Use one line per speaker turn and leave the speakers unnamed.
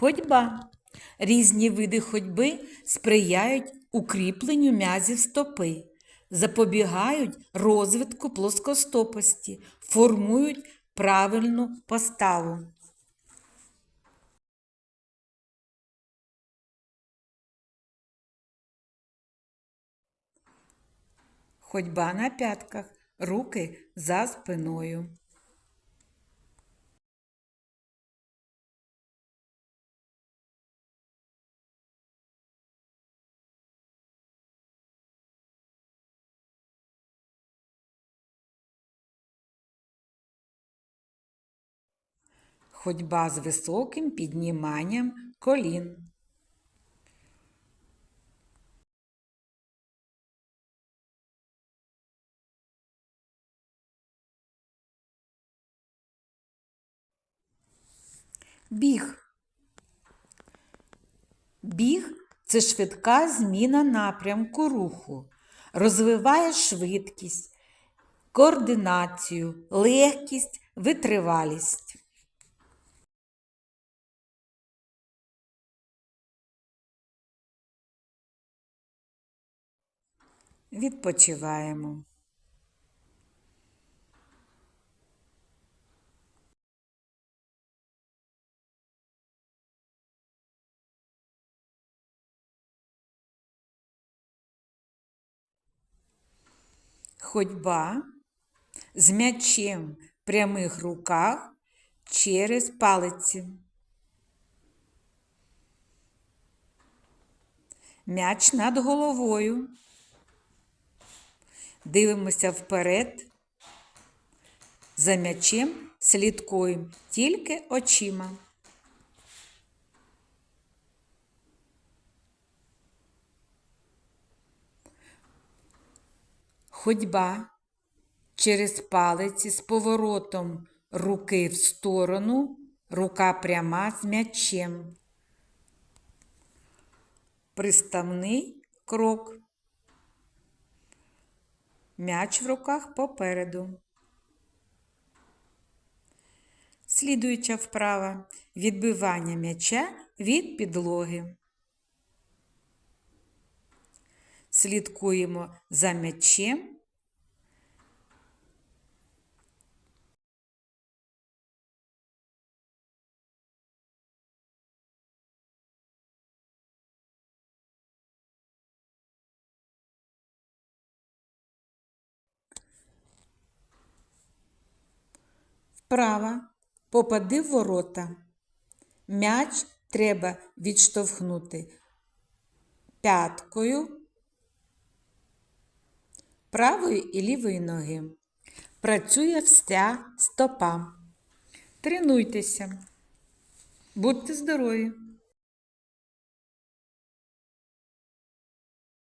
Ходьба. Різні види ходьби сприяють укріпленню м'язів стопи, запобігають розвитку плоскостопості, формують правильну поставу. Ходьба на п'ятках, руки за спиною. Ходьба з високим підніманням колін. Біг. Біг це швидка зміна напрямку руху, розвиває швидкість, координацію, легкість, витривалість. Відпочиваємо. Ходьба з м'ячем в прямих руках через палиці. М'яч над головою. Дивимося вперед. За м'ячем слідкуємо тільки очима. Ходьба через палиці з поворотом руки в сторону, рука пряма з м'ячем. Приставний крок. М'яч в руках попереду. Слідуюча вправа відбивання м'яча від підлоги. Слідкуємо за м'ячем. Вправа. Попади в ворота. М'яч треба відштовхнути п'яткою правої і лівої ноги. Працює вся стопа. Тренуйтеся. Будьте здорові!